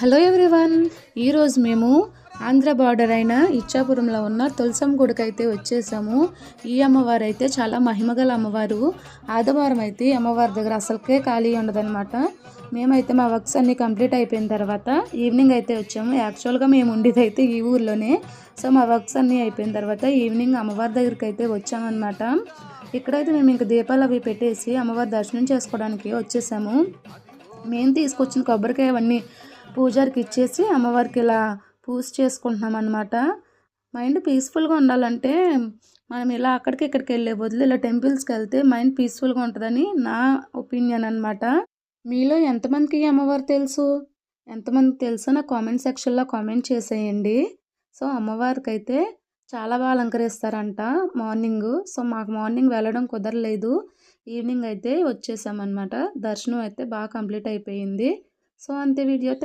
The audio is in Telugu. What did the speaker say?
Hello everyone. ఈరోజు మేము ఆంధ్ర బార్డర్ అయిన ఇచ్చాపురంలో ఉన్న తులసం గుడికి అయితే వచ్చేసాము. ఈ అమ్మవారు అయితే చాలా మహిమగల అమ్మవారు. ఆదివారం అయితే అమ్మవారి దగ్గర అసలుకే ఖాళీ ఉండదన్నమాట. మేమైతే మా వర్క్స్ అన్నీ కంప్లీట్ అయిపోయిన తర్వాత ఈవినింగ్ అయితే వచ్చాము. యాక్చువల్గా మేము ఉండేది అయితే ఈ ఊర్లోనే. సో మా వర్క్స్ అన్నీ అయిపోయిన తర్వాత ఈవినింగ్ అమ్మవారి దగ్గరికి అయితే వచ్చామన్నమాట. ఇక్కడైతే మేము ఇంకా దీపాలు అవి పెట్టేసి అమ్మవారి దర్శనం చేసుకోవడానికి వచ్చేసాము. మేము తీసుకొచ్చిన కొబ్బరికాయ అవన్నీ పూజారికి ఇచ్చేసి అమ్మవారికి ఇలా పూజ చేసుకుంటున్నాం అనమాట మైండ్ పీస్ఫుల్గా ఉండాలంటే మనం ఇలా అక్కడికి ఇక్కడికి వెళ్ళే బదులు ఇలా టెంపుల్స్కి వెళ్తే మైండ్ పీస్ఫుల్గా ఉంటుందని నా ఒపీనియన్ అనమాట మీలో ఎంతమందికి అమ్మవారు తెలుసు? ఎంతమంది తెలుసో నా కామెంట్ సెక్షన్లో కామెంట్ చేసేయండి. సో అమ్మవారికి అయితే చాలా బాగా అలంకరిస్తారంట మార్నింగ్. సో మాకు మార్నింగ్ వెళ్ళడం కుదరలేదు. ఈవినింగ్ అయితే వచ్చేసామన్నమాట. దర్శనం అయితే బాగా కంప్లీట్ అయిపోయింది. సో అంతే వీడియో.